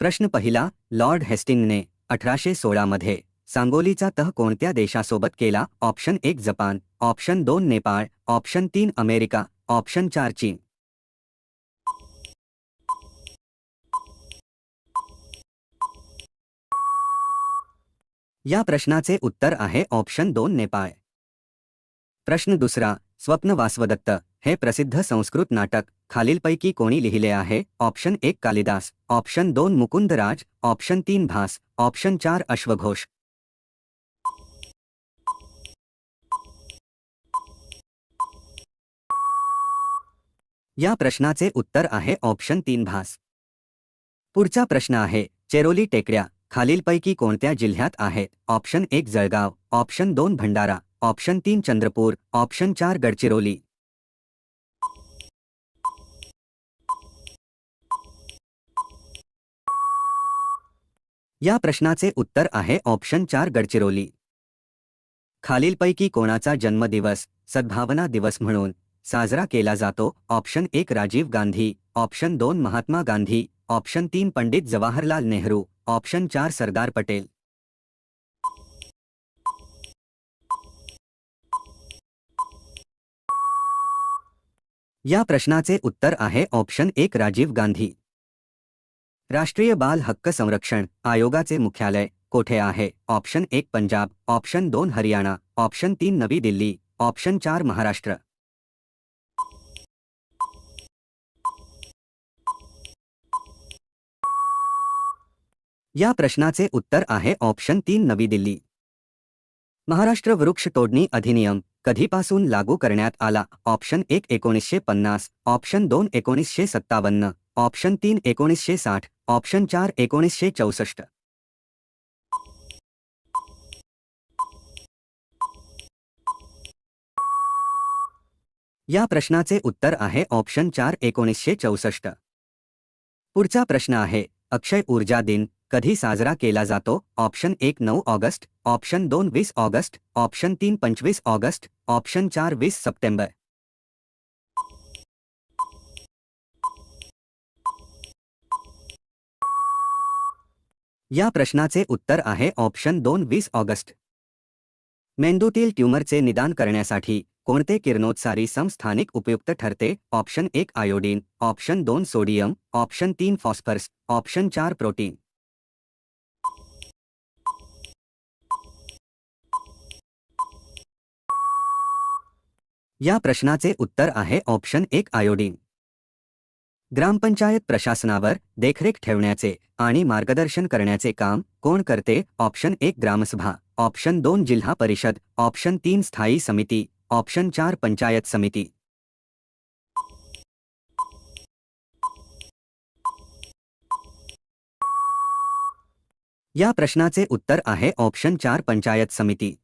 प्रश्न पहिला लॉर्ड हेस्टिंगने अठराशे सोळामध्ये सांगोलीचा तह कोणत्या देशासोबत केला? ऑप्शन एक जपान. ऑप्शन दोन नेपाळ. ऑप्शन तीन अमेरिका. ऑप्शन चार चीन. या प्रश्नाचे उत्तर आहे ऑप्शन दोन नेपाळ. प्रश्न दुसरा स्वप्न वासवदत्त. हे प्रसिद्ध संस्कृत नाटक खालीलपैकी कोणी लिहिले आहे? ऑप्शन एक कालिदास ऑप्शन दोन मुकुंदराज ऑप्शन तीन भास ऑप्शन चार अश्वघोष. या प्रश्नाचे उत्तर आहे ऑप्शन तीन भास. पुढचा प्रश्न आहे चेरोली टेकड्या खालीलपैकी कोणत्या जिल्ह्यात आहेत? ऑप्शन एक जळगाव ऑप्शन दोन भंडारा ऑप्शन तीन चंद्रपूर ऑप्शन चार गडचिरोली. या प्रश्नाचे उत्तर आहे ऑप्शन चार गडचिरोली. खालीलपैकी कोणाचा जन्मदिवस सद्भावना दिवस म्हणून साजरा केला जातो? ऑप्शन एक राजीव गांधी ऑप्शन दोन महात्मा गांधी ऑप्शन तीन पंडित जवाहरलाल नेहरू ऑप्शन चार सरदार पटेल. या प्रश्नाचे उत्तर आहे ऑप्शन एक राजीव गांधी. राष्ट्रीय बाल हक्क संरक्षण आयोगाचे मुख्यालय कोठे आहे? ऑप्शन एक पंजाब ऑप्शन दोन हरियाणा ऑप्शन तीन नवी दिल्ली ऑप्शन चार महाराष्ट्र. या प्रश्नाचे उत्तर आहे ऑप्शन तीन नवी दिल्ली. महाराष्ट्र वृक्ष तोडणी अधिनियम कधीपासून लागू करण्यात आला? ऑप्शन एक एकोणीसशे पन्नास ऑप्शन दोन एकोणीसशे सत्तावन्न ऑप्शन तीन एकोणीसशे साठ ऑप्शन चार एकोणीसशे चौसष्ट. या प्रश्नाचे उत्तर आहे ऑप्शन चार एकोणीसशे चौसष्ट. पुढचा प्रश्न आहे अक्षय ऊर्जा दिन कधी साजरा केला जातो? ऑप्शन एक नऊ ऑगस्ट ऑप्शन दोन वीस ऑगस्ट ऑप्शन तीन पंचवीस ऑगस्ट ऑप्शन चार वीस सप्टेंबर. या प्रश्नाचे उत्तर आहे ऑप्शन दोन वीस ऑगस्ट. मेंदूतील ट्यूमरचे निदान करण्यासाठी कोणते किरणोत्सारी समस्थानिक उपयुक्त ठरते? ऑप्शन एक आयोडीन ऑप्शन दोन सोडियम ऑप्शन तीन फॉस्फरस ऑप्शन चार प्रोटीन. या प्रश्नाचे उत्तर आहे ऑप्शन एक आयोडीन. ग्रामपंचायत प्रशासनावर देखरेख ठेवण्याचे आणि मार्गदर्शन करण्याचे काम कोण करते? ऑप्शन एक ग्रामसभा ऑप्शन दोन जिल्हा परिषद ऑप्शन तीन स्थायी समिती ऑप्शन चार पंचायत समिती. या प्रश्नाचे उत्तर आहे ऑप्शन चार पंचायत समिती.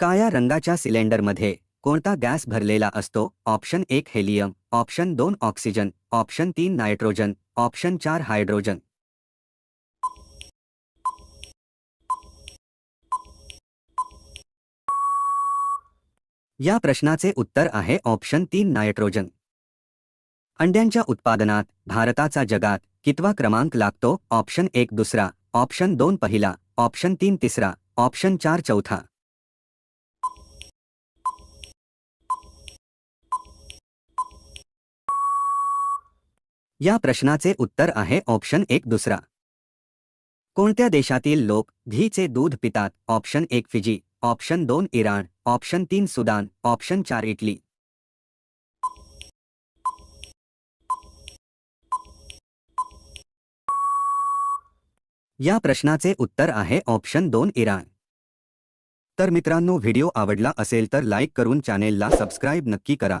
काळ्या रंगाच्या सिलेंडरमध्ये कोणता गॅस भरलेला असतो? ऑप्शन एक हेलियम ऑप्शन दोन ऑक्सिजन ऑप्शन तीन नायट्रोजन ऑप्शन चार हायड्रोजन. या प्रश्नाचे उत्तर आहे ऑप्शन तीन नायट्रोजन. अंड्यांच्या उत्पादनात भारताचा जगात कितवा क्रमांक लागतो? ऑप्शन एक दुसरा ऑप्शन दोन पहिला ऑप्शन तीन तिसरा ऑप्शन चार चौथा. या प्रश्नाचे उत्तर आहे ऑप्शन एक दुसरा. कोणत्या देशातील लोक घीचे दूध पितात? ऑप्शन एक फिजी ऑप्शन दोन इराण ऑप्शन तीन सुदान ऑप्शन चार इटली. या प्रश्नाचे उत्तर आहे ऑप्शन दोन इराण. तर मित्रांनो व्हिडिओ आवडला असेल तर लाईक करून चॅनेलला सबस्क्राईब नक्की करा.